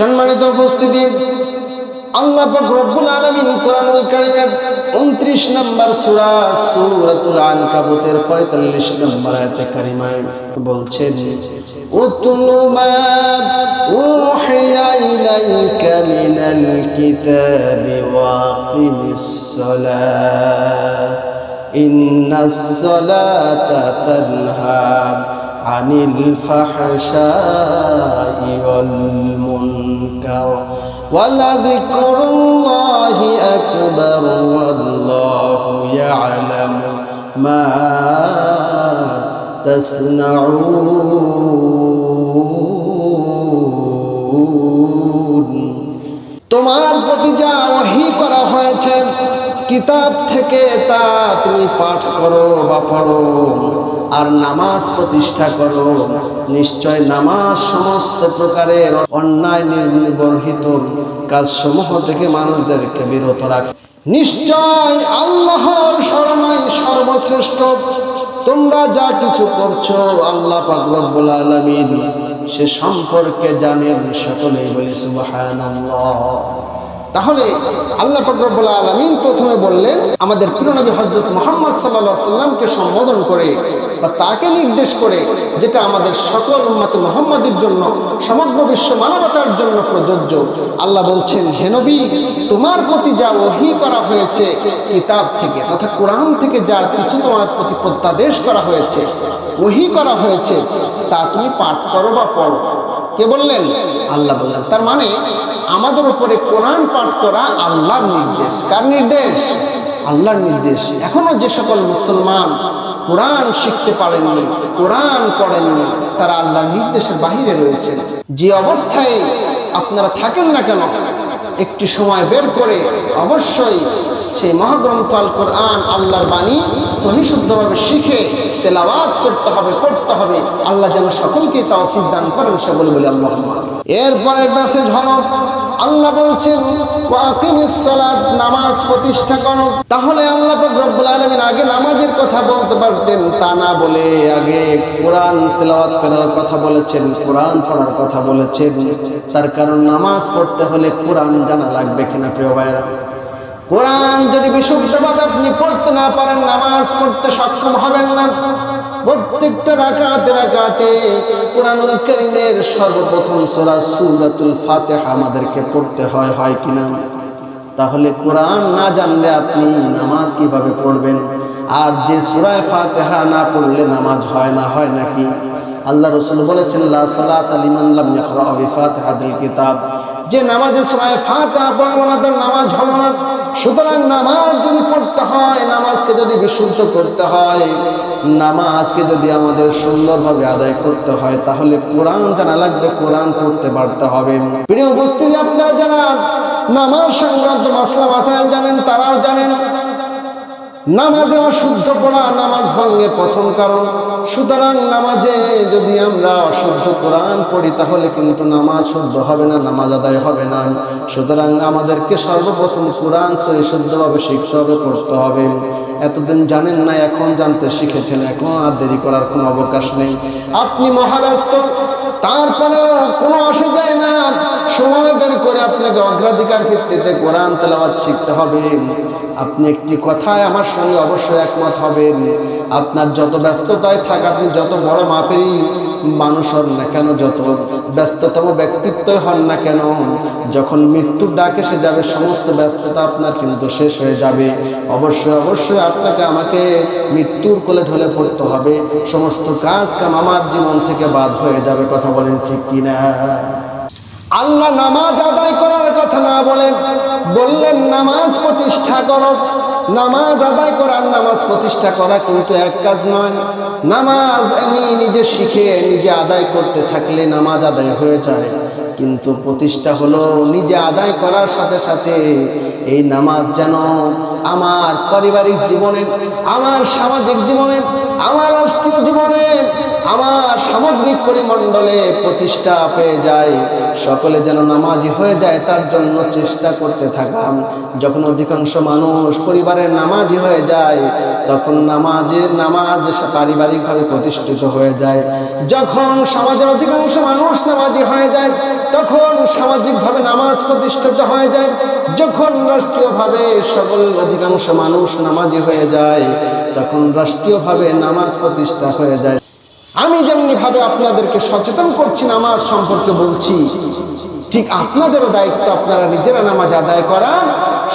সম্মানিত উপস্থিতি, আল্লাহ রব্বুল আলমিন কোরআনুল কারিমের উনত্রিশ নম্বর সুরা সুরাতুল আনকাবুতের পঁয়তাল্লিশ নম্বর আয়াতে কারিমায় বলছেন উতলুমা উহিয়া তানহা আনিল ফাহশাই ওয়াল ولذكر الله أكبر والله يعلم ما تصنعون তোমার প্রতি যা ওহি করা হয়েছে কিতাব থেকে তা তুমি পাঠ করো বা পড়ো, আর নামাজ প্রতিষ্ঠা করো, নিশ্চয় নামাজ সমস্ত প্রকারের অন্যায় নির্বর্হিত কাজসমূহ থেকে মানুষদেরকে বিরত রাখে। নিশ্চয় আল্লাহর শরণাই সর্বশ্রেষ্ঠ। তোমরা যা কিছু করছ, আল্লাহ পাক রব্বুল আলামিন সে সম্পর্কে জানেন সকলেই বলি সুবহানাল্লাহ। তাহলে আল্লাহ ফকরবুল আলমিন প্রথমে বললেন, আমাদের প্রিয় নবী হজরত মোহাম্মদ সাল্লাহ সাল্লামকে সম্বোধন করে বা তাকে নির্দেশ করে যেটা আমাদের সকল উম্মত মোহাম্মদের জন্য, সমগ্র বিশ্ব মানবতার জন্য প্রযোজ্য। আল্লাহ বলছেন, হে নবী, তোমার প্রতি যা ওহি করা হয়েছে কিতাব থেকে তথা কোরআন থেকে যা কিছু তোমার প্রতি প্রত্যাদেশ করা হয়েছে, ওহি করা হয়েছে, তা তুমি পাঠ করো বা পড়ো। কে বললেন? আল্লাহ বললেন। তার মানে আমাদের উপরে কোরআন পাঠ করা আল্লাহর নির্দেশ। কার নির্দেশ? আল্লাহর নির্দেশ। এখনও যে সকল মুসলমান কোরআন শিখতে পারেননি, কোরআন পড়েননি, তারা আল্লাহর নির্দেশের বাহিরে রয়েছেন। যে অবস্থায় আপনারা থাকেন না কেন, একটি সময় বের করে অবশ্যই সেই মহাগ্রন্থ আল কোরআন আল্লাহর বাণী সহিশুদ্ধভাবে শিখে তেলাওয়াত করতে হবে, পড়তে হবে। আল্লাহ যেন সকলকে তৌফিক দান করেন সকল বলে আল্লাহ এরপরে মেসেজ হলো, আল্লাহ বলছেন নামাজ প্রতিষ্ঠা করো। তাহলে আল্লাহ রব্বুল আলামিন আগে নামাজের কথা বলতে পারতেন, তা না বলে আগে কোরআন তেলাওয়াত করার কথা বলেছেন, কোরআন পড়ার কথা বলেছেন। তার কারণ নামাজ পড়তে হলে কোরআন জানা লাগবে কিনা, প্রিয় ভাইরা কোরআন যদি বিশুদ্ধভাবে আপনি পড়তে না পারেন, নামাজ পড়তে সক্ষম হবেন না। প্রত্যেকটা রাকাতে রাকাতে কোরআনুল কারীমের সর্বপ্রথম সূরা সূরাতুল ফাতিহা আমাদেরকে পড়তে হয় হয় কিনা? তাহলে কোরআন না জানলে আপনি নামাজ কীভাবে পড়বেন? আর যে সূরায় ফাতিহা না পড়লে নামাজ হয় না, হয় নাকি? আল্লাহ রসুল বলেছেন কিতাব। যে নামাজে সূরায় ফাতিহা পড়ব নামাজ হবে না। সুতরাং নামাজ যদি পড়তে হয়, নামাজকে যদি বিশুদ্ধ করতে হয়, নামাজকে যদি আমাদের সুন্দরভাবে আদায় করতে হয়, তাহলে কোরআন জানা লাগবে, কোরআন পড়তে পারতে হবে। প্রিয় উপস্থিতি, আপনারা যারা নামাজ সংক্রান্ত মাসলা মাসাইল জানেন, তারাও জানেন, নামাজে অশুদ্ধ পড়া নামাজ ভঙ্গের প্রথম কারণ সুতরাং নামাজে যদি আমরা অশুদ্ধ কোরআন পড়ি, তাহলে কিন্তু নামাজ শুদ্ধ হবে না, নামাজ আদায় হবে না। সুতরাং আমাদেরকে সর্বপ্রথম কোরআন সহি শুদ্ধভাবে শিখতে হবে, পড়তে হবে। এতদিন জানেন না, এখন জানতে শিখেছেন, এখন আর দেরি করার কোনো অবকাশ নেই। আপনি মহাব্যস্ত তারপরে কোনো অসুবিধায় না। সময় বের করে আপনাকে অগ্রাধিকার ভিত্তিতে কোরআন তেলাবাদ শিখতে হবে। আপনি একটি কথায় আমার সঙ্গে অবশ্যই একমত হবেন। আপনার যত ব্যস্ততায় থাক, আপনি যত বড় মাপেরই মানুষ হন না কেন যত ব্যস্ততম ব্যক্তিত্বই হন না কেন, যখন মৃত্যুর ডাক এসে যাবে, সমস্ত ব্যস্ততা আপনার কিন্তু শেষ হয়ে যাবে। অবশ্যই অবশ্যই আপনাকে আমাকে মৃত্যুর কোলে ঢলে পড়তে হবে। সমস্ত কাজ কাম আমার জীবন থেকে বাদ হয়ে যাবে, কথা বলেন ঠিক কিনা? আল্লাহ নামাজ আদায় করার কথা না বলেন বললেন, নামাজ প্রতিষ্ঠা করো। নামাজ আদায় করার নামাজ প্রতিষ্ঠা করা কিন্তু এক কাজ নয়। নামাজ আমি নিজে শিখে নিজে আদায় করতে থাকলে নামাজ আদায় হয়ে যায়। কিন্তু প্রতিষ্ঠা হলো নিজে আদায় করার সাথে সাথে এই নামাজ যেন আমার পারিবারিক জীবনে, আমার সামাজিক জীবনে, আমার রাষ্ট্রীয় জীবনে আমার সামগ্রিক পরিমণ্ডলে প্রতিষ্ঠা পেয়ে যায়। সকলে যেন নামাজি হয়ে যায়, তার জন্য চেষ্টা করতে থাকাম। যখন অধিকাংশ মানুষ পরিবারের নামাজি হয়ে যায়, তখন নামাজের নামাজ পারিবারিকভাবে প্রতিষ্ঠিত হয়ে যায়। যখন সমাজের অধিকাংশ মানুষ নামাজি হয়ে যায়, তখন সামাজিকভাবে নামাজ প্রতিষ্ঠিত হয়ে যায়। যখন রাষ্ট্রীয়ভাবে সকল অধিকাংশ মানুষ নামাজি হয়ে যায়, তখন রাষ্ট্রীয়ভাবে নামাজ প্রতিষ্ঠা হয়ে যায়। আমি যেমনি ভাবে আপনাদেরকে সচেতন করছি, নামাজ সম্পর্কে বলছি, ঠিক আপনাদেরও দায়িত্ব আপনারা নিজেরা নামাজ আদায় করা।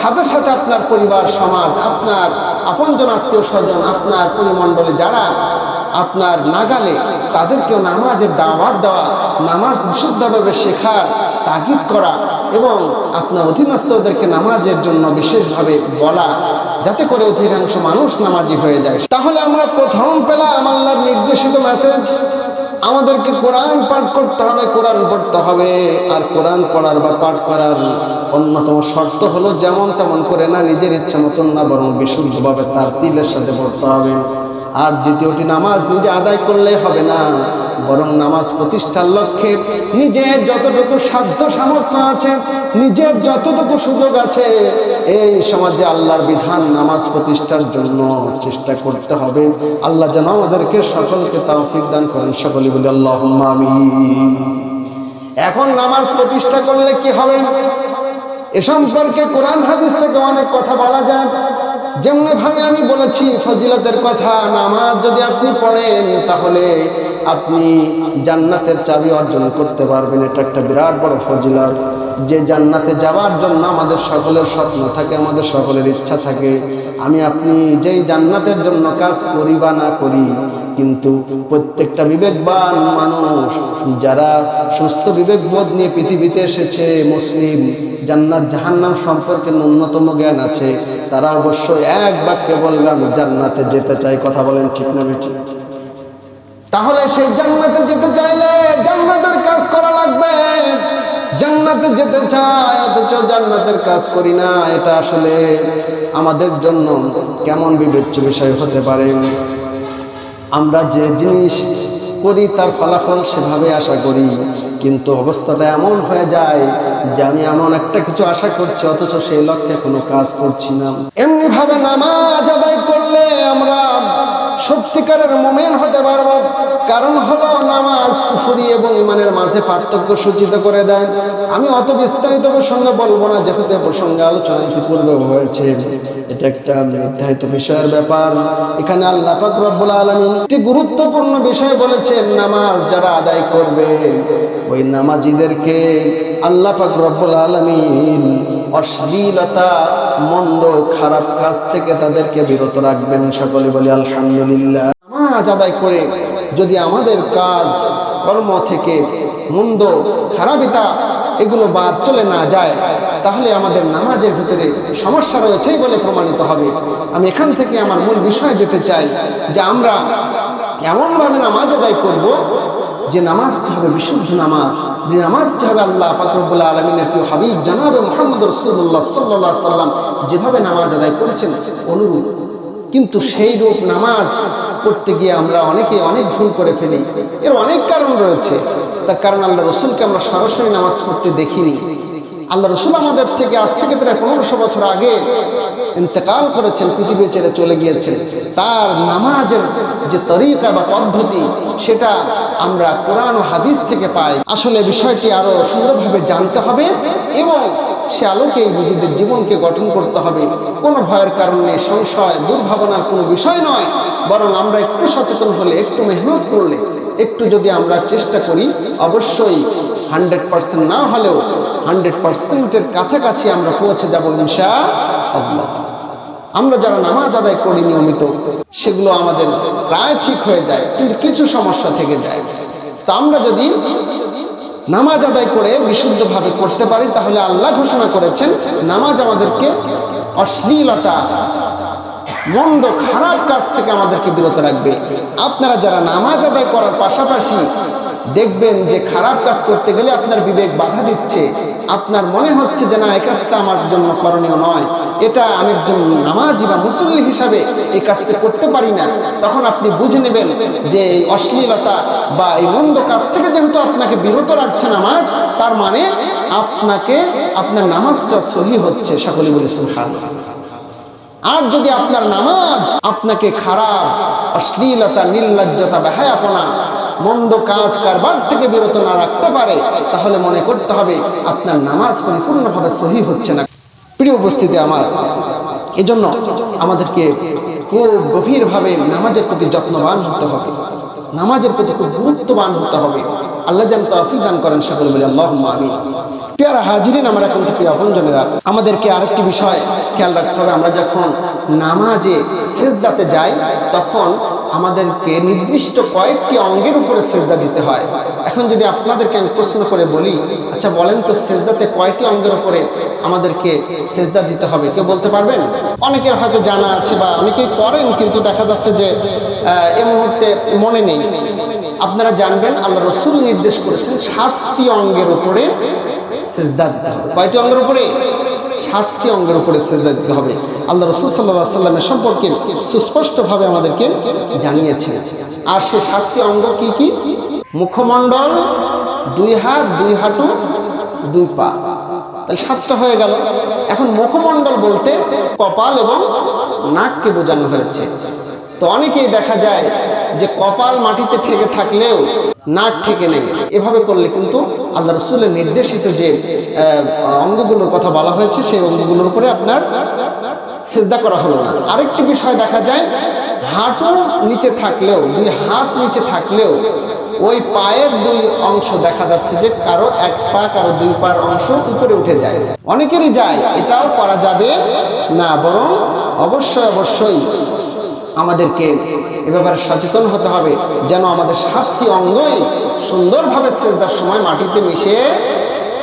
সাথে সাথে আপনার পরিবার, সমাজ, আপনার আপনজন আত্মীয় স্বজন আপনার পরিমণ্ডলে যারা আপনার নাগালে তাদেরকেও নামাজের দাওয়াত দেওয়া, নামাজ বিশুদ্ধভাবে শেখার তাগিদ করা এবং আপনার অধীনস্থদেরকে নামাজের জন্য বিশেষভাবে বলা যাতে করে অধিকাংশ মানুষ নামাজি হয়ে যায়। তাহলে আমরা প্রথম পেলাম আল্লাহর নির্দেশিত মেসেজ আমাদেরকে কোরআন পাঠ করতে হবে, কোরআন পড়তে হবে। আর কোরআন পড়ার বা পাঠ করার অন্যতম শর্ত হলো, যেমন তেমন করে না নিজের ইচ্ছা মতন না, বরং বিশুদ্ধভাবে তার তিলের সাথে পড়তে হবে। আর দ্বিতীয়টি নামাজ নিজে আদায় করলে হবে না, বরং নামাজ প্রতিষ্ঠার লক্ষ্যে নিজের যতটুকু সাধ্য সামর্থ্য আছে, নিজের যতটুকু সুযোগ আছে, এই সমাজে আল্লাহর বিধান নামাজ প্রতিষ্ঠার জন্য চেষ্টা করতে হবে। আল্লাহ যেন আমাদেরকে সকলকে তৌফিক দান করেন সকলে বলে আল্লাহ এখন নামাজ প্রতিষ্ঠা করলে কি হবে? এ সম্পর্কে কোরআন হাদিস থেকে অনেক কথা বলা যায়। যেমনি ভাবে আমি বলেছি, ফজিলতের কথা, নামাজ যদি আপনি পড়েন, তাহলে আপনি জান্নাতের চাবি অর্জন করতে পারবেন। এটা একটা বিরাট বড় ফজিলত। যে জান্নাতে যাওয়ার জন্য আমাদের সকলের স্বপ্ন থাকে, আমাদের সকলের ইচ্ছা থাকে, আমি আপনি যেই জান্নাতের জন্য কাজ করি বা না করি কিন্তু প্রত্যেকটা বিবেকবান মানুষ, যারা সুস্থ বিবেকবোধ নিয়ে পৃথিবীতে এসেছে, মুসলিম, জান্নাত, জাহান্নাম সম্পর্কে ন্যূনতম জ্ঞান আছে, তারা অবশ্যই এক বাক্যে বলবে, আমি জান্নাতে যেতে চাই। কথা বলেন ঠিক না তাহলে সেই জান্নাতে যেতে চাইলে জান্নাতের কাজ করা লাগবে। জান্নাতে যেতে চায়, অথচ জান্নাতের কাজ করি না, এটা আসলে আমাদের জন্য কেমন বিবেচ্য বিষয় হতে পারে? আমরা যে জিনিস করি, তার ফলাফল সেভাবে আশা করি, কিন্তু অবস্থাটা এমন হয়ে যায় যে আমি এমন একটা কিছু আশা করছি, অথচ সেই লক্ষ্যে কোনো কাজ করছি না। এমনি ভাবে নামাজ আদায় করলে আমরা সত্যিকারের মোমেন হতে পারব। কারণ হলো নামাজ কুফুরি এবং ইমানের মাঝে পার্থক্য সূচিত করে দেয়। আমি অত বিস্তারিত প্রসঙ্গে বলব না যেহেতু এ প্রসঙ্গে আলোচনা ইতিপূর্বে হয়েছে। এটা একটা নির্ধারিত বিষয়ের ব্যাপার। এখানে আল্লাহ রব্বুল আলামিন একটি গুরুত্বপূর্ণ বিষয় বলেছেন, নামাজ যারা আদায় করবে, ওই নামাজিদেরকে আল্লাহ পাক রব্বুল আলামিন অশ্লীলতা, মন্দ, খারাপ কাজ থেকে তাদেরকে বিরত রাখবেন। সকলে বলি, আলহামদুলিল্লাহ। আদায় করে যদি আমাদের কাজ, কর্ম থেকে মন্দ, খারাপিতা এগুলো বাদ চলে না যায়, তাহলে আমাদের নামাজের ভিতরে সমস্যা রয়েছে বলে প্রমাণিত হবে। আমি এখান থেকে আমার মূল বিষয়ে যেতে চাই যে আমরা এমনভাবে নামাজ আদায় করব যে নামাজটি হবে বিশুদ্ধ নামাজ, যে নামাজটি হবে আল্লাহ ফাকরবুল্লাহ আলমিনের প্রিয় হাবিব জানাবে মোহাম্মদ রসুল্লাহ সাল্লাহ সাল্লাম যেভাবে নামাজ আদায় করেছেন অনুরূপ। কিন্তু সেই রূপ নামাজ পড়তে গিয়ে আমরা অনেকে অনেক ভুল করে ফেলি। এর অনেক কারণ রয়েছে। তার কারণ আল্লাহ রসুলকে আমরা সরাসরি নামাজ পড়তে দেখিনি। আল্লাহ রসুল আমাদের থেকে আজ থেকে প্রায় পনেরোশো বছর আগে ইন্তেকাল করেছেন, পৃথিবী ছেড়ে চলে গিয়েছেন। তার নামাজের যে তরিকা বা পদ্ধতি, সেটা আমরা কোরআন হাদিস থেকে পাই। আসলে বিষয়টি আরও সুন্দরভাবে জানতে হবে এবং সে আলোকেই নিজেদের জীবনকে গঠন করতে হবে। কোনো ভয়ের কারণে সংশয়, দুর্ভাবনার কোনো বিষয় নয়। বরং আমরা একটু সচেতন হলে, একটু মেহনত করলে, একটু যদি আমরা চেষ্টা করি, অবশ্যই হান্ড্রেড পার্সেন্ট না হলেও হান্ড্রেড পার্সেন্টের কাছাকাছি আমরা পৌঁছে যাব ইনশা আল্লাহ আমরা যারা নামাজ আদায় করি নিয়মিত, সেগুলো আমাদের প্রায় ঠিক হয়ে যায়, কিন্তু কিছু সমস্যা থেকে যায়। তা আমরা যদি নামাজ আদায় করে বিশুদ্ধভাবে করতে পারি তাহলে আল্লাহ ঘোষণা করেছেন নামাজ আমাদেরকে অশ্লীলতা মন্দ, খারাপ কাজ থেকে আমাদেরকে বিরত রাখবে। আপনারা যারা নামাজ আদায় করার পাশাপাশি দেখবেন যে খারাপ কাজ করতে গেলে আপনার বিবেক বাধা দিচ্ছে, আপনার মনে হচ্ছে যে না, এই কাজটা আমার জন্য করণীয় নয়। এটা আমি একজন নামাজি বা মুসল্লি হিসাবে এই কাজটা করতে পারি না। তখন আপনি বুঝে নেবেন যে এই অশ্লীলতা বা এই মন্দ কাজ থেকে যেহেতু আপনাকে বিরত রাখছে নামাজ, তার মানে আপনাকে, আপনার নামাজটা সহি হচ্ছে, সকলে বলে সুবহানাল্লাহ। আর যদি আপনার নামাজ আপনাকে খারাপ, অশ্লীলতা, নির্লজ্জতা, বেহায়াপনা, মন্দ কাজ, কারবার থেকে বিরত না রাখতে পারে, তাহলে মনে করতে হবে আপনার নামাজ পরিপূর্ণভাবে সহি হচ্ছে না। প্রিয় উপস্থিতি আমার, এজন্য আমাদেরকে খুব গভীরভাবে নামাজের প্রতি যত্নবান হতে হবে। নামাজের প্রতি খুব গুরুত্ববান হতে হবে। আল্লাহ যেন তৌফিক দান করেন সকলে বলে আল্লাহ আমিন। পেয়ারা হাজিরিন, আমার এখন থেকে আপনজনেরা, আমাদেরকে আরেকটি বিষয় খেয়াল রাখতে হবে। আমরা যখন নামাজে সেজদাতে যাই, তখন আমাদেরকে নির্দিষ্ট কয়েকটি অঙ্গের উপরে সেজদা দিতে হয়। এখন যদি আপনাদেরকে আমি প্রশ্ন করে বলি আচ্ছা বলেন তো সেজদাতে কয়টি অঙ্গের উপরে আমাদেরকে সেজদা দিতে হবে? কেউ বলতে পারবেন? অনেকের হয়তো জানা আছে বা অনেকেই করেন, কিন্তু দেখা যাচ্ছে যে এই মুহূর্তে মনে নেই। আপনারা জানবেন, আল্লাহ রসুল নির্দেশ করেছেন সাতটি অঙ্গের উপরে কয়টি অঙ্গের উপরে? সাতটি অঙ্গের উপরে সেজদা দিতে হবে। আল্লাহ রসুল সাল্লাহ সাল্লামের সম্পর্কে সুস্পষ্টভাবে আমাদেরকে জানিয়েছেন। আর সে সাতটি অঙ্গ কি কি? মুখমণ্ডল, দুই হাত, দুই হাঁটু, দুই পা। তাহলে সাতটা হয়ে গেল। এখন মুখমণ্ডল বলতে কপাল এবং নাককে বোঝানো হয়েছে। তো অনেকেই দেখা যায় যে কপাল মাটিতে থেকে থাকলেও নাক ঠেকে নেই। এভাবে করলে কিন্তু আল্লাহ রসুলের নির্দেশিত যে অঙ্গগুলোর কথা বলা হয়েছে, সেই অঙ্গগুলোর উপরে আপনার শ্রদ্ধা করা হলো না। আরেকটি বিষয় দেখা যায়, হাঁটু নিচে থাকলেও, দুই হাত নিচে থাকলেও ওই পায়ের দুই অংশ দেখা যাচ্ছে যে কারও এক পা, কারও দুই পার অংশ উপরে উঠে যায়। অনেকেরই যায়, এটাও করা যাবে না, বরং অবশ্যই অবশ্যই আমাদেরকে এ ব্যাপারে সচেতন হতে হবে যেন আমাদের সাতটি অঙ্গই সুন্দরভাবে সেজদার সময় মাটিতে মিশে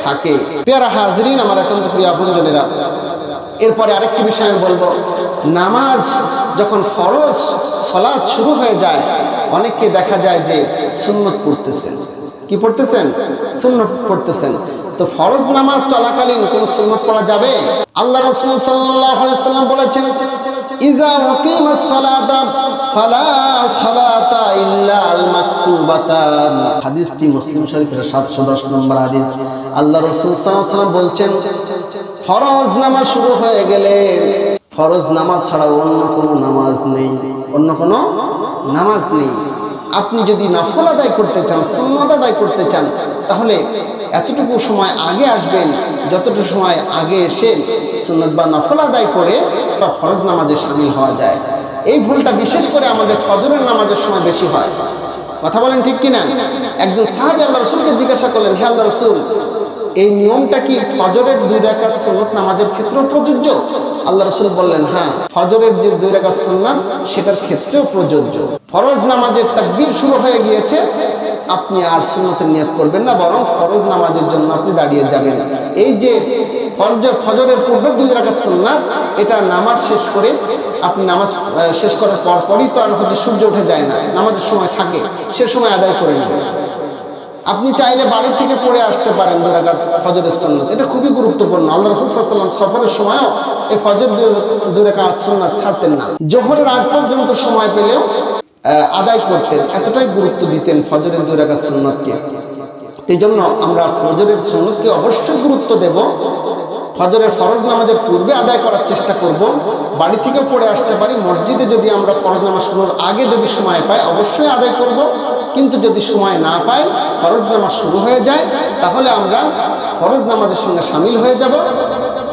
থাকে। পেয়ারা হাজরিন, আমার এখন প্রিয় আপনজনেরা, এরপরে আরেকটি বিষয় আমি বলব। নামাজ যখন ফরজ, সলাৎ শুরু হয়ে যায়, অনেককে দেখা যায় যে সুন্নত পড়তেছেন। কি পড়তেছেন? সুন্নত পড়তেছেন। তো ফরজ নামাজ চলাকালীন কোন সুন্নত পড়া যাবে? আল্লাহ রসুল সাল্লাল্লাহু আলাইহি সাল্লাম বলেছেন ইজা উকিমাস সালাতা ফালা সালাতা ইল্লা আল মাকতুবাতা হাদিসটি মুসলিম শরীফের 710 নম্বর হাদিস। আল্লাহ রাসূল সাল্লাল্লাহু আলাইহি সাল্লাম বলছেন, ফরজ নামাজ শুরু হয়ে গেলে ফরজ নামাজ ছাড়া অন্য কোনো নামাজ নেই। অন্য কোনো নামাজ নেই। আপনি যদি নফল আদায় করতে চান, সুন্নত আদায় করতে চান, তাহলে এতটুকু সময় আগে আসবেন, যতটুকু সময় আগে এসে সুন্নত বা নফল আদায় করে তা ফরজ নামাজে সামিল হওয়া যায়। এই ভুলটা বিশেষ করে আমাদের ফজরের নামাজের সময় বেশি হয়। কথা বলেন ঠিক কিনা? একজন সাহায্য আল্লাহ রসুলকে জিজ্ঞাসা করলেন, হে আল্লাহ রসুল এই নিয়মটা কি ফজরের দুই রাকাত সুন্নত নামাজের ক্ষেত্রেও প্রযোজ্য? আল্লাহ রসুল বললেন হ্যাঁ ফজরের যে দুই রাকাত সুন্নাত, সেটার ক্ষেত্রেও প্রযোজ্য। ফরজ নামাজের তাকবীর শুরু হয়ে গিয়েছে, আপনি আর সুন্নতের নিয়ত করবেন না, বরং ফরজ নামাজের জন্য আপনি দাঁড়িয়ে যাবেন। এই যে ফজর ফজরের পূর্বে দুই রাকাত সুন্নাত, এটা নামাজ শেষ করে আপনি নামাজ শেষ করার পর পরই তো আর হচ্ছে সূর্য উঠে যায় না, নামাজের সময় থাকে, সে সময় আদায় করে নেবেন। আপনি চাইলে বাড়ি থেকে পড়ে আসতে পারেন দুরাকাত ফজরের সন্ন্যত এটা খুবই গুরুত্বপূর্ণ। আল্লাহ রসুল সাল্লাম সফরের সময়ও এই ফজর দুরাকাত সুন্নাত ছাড়তেন না। জোহরের আগ পর্যন্ত সময় পেলেও আদায় করতেন, এতটাই গুরুত্ব দিতেন ফজরের দুরাকাত সন্ন্যতকে এই জন্য আমরা ফজরের সন্ন্যতকে অবশ্যই গুরুত্ব দেব। ফজরের ফরজ নামাজের পূর্বে আদায় করার চেষ্টা করব। বাড়ি থেকে পড়ে আসতে পারি। মসজিদে যদি আমরা ফরজ নামাজ শুরুর আগে যদি সময় পাই, অবশ্যই আদায় করব। কিন্তু যদি সময় না পাই, ফরজ নামাজ শুরু হয়ে যায়, তাহলে আমরা ফরজ নামাজের সঙ্গে সামিল হয়ে যাব।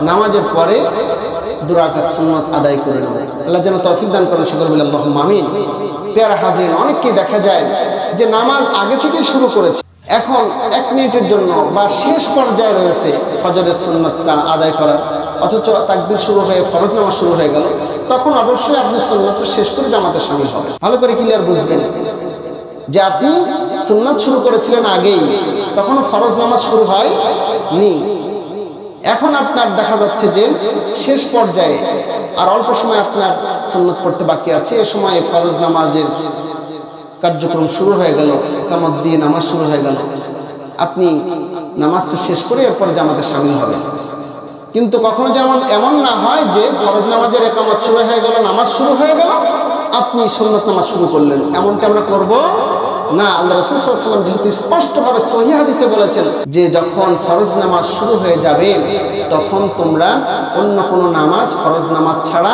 নামাজের পরে দুরাকাত সুন্নত আদায় করে নেব। আল্লাহ যেন তৌফিক দান করেন, সকল বলে মামিন পেয়ারা হাজির অনেককেই দেখা যায় যে নামাজ আগে থেকেই শুরু করেছে। এখন এক মিনিটের জন্য বা শেষ পর্যায়ে রয়েছে ফজরের সুন্নতটা আদায় করার অথচ তাকবির শুরু হয়ে, ফরজ নামাজ শুরু হয়ে গেল। তখন অবশ্যই আপনি সুন্নতটা শেষ করে জামাতে সামিল হবে ভালো করে ক্লিয়ার বুঝবেন যে আপনি সুন্নাত শুরু করেছিলেন আগেই, তখনও ফরজ নামাজ শুরু হয় নি এখন আপনার দেখা যাচ্ছে যে শেষ পর্যায়ে আর অল্প সময় আপনার সুন্নত পড়তে বাকি আছে। এ সময় ফরজ নামাজের কার্যক্রম শুরু হয়ে গেল কামার দিয়ে নামাজ শুরু হয়ে গেল। আপনি নামাজটা শেষ করে এরপরে জামাতে সামিল হবেন। কিন্তু কখনো যেমন এমন না হয় যে ফরজ নামাজের একামত শুরু হয়ে গেল, নামাজ শুরু হয়ে গেল, আপনি সুন্নত নামাজ শুরু করলেন। এমনটা আমরা করব না। আল্লাহ রসুল সাল্লাম যেহেতু স্পষ্টভাবে সহি বলেছেন যে যখন ফরজ নামাজ শুরু হয়ে যাবে, তখন তোমরা অন্য কোনো নামাজ ফরজ নামাজ ছাড়া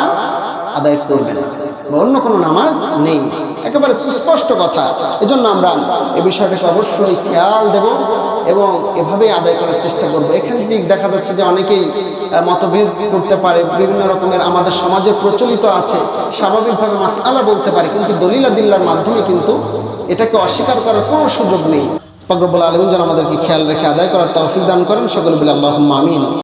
আদায় করবে না। বা অন্য কোনো নামাজ নেই। একেবারে সুস্পষ্ট কথা। এজন্য আমরা এ বিষয়টাকে অবশ্যই খেয়াল দেব এবং এভাবে আদায় করার চেষ্টা করব। এখান থেকে দেখা যাচ্ছে যে অনেকেই মতভেদ করতে পারে, বিভিন্ন রকমের আমাদের সমাজে প্রচলিত আছে। স্বাভাবিকভাবে মাসআলা বলতে পারে, কিন্তু দলিলা দিল্লার মাধ্যমে কিন্তু এটাকে অস্বীকার করার কোনো সুযোগ নেই। ফকরবুল আলমিন যেন আমাদেরকে খেয়াল রেখে আদায় করার তৌফিক দান করেন। সকল বলে আল্লাহ আমিন।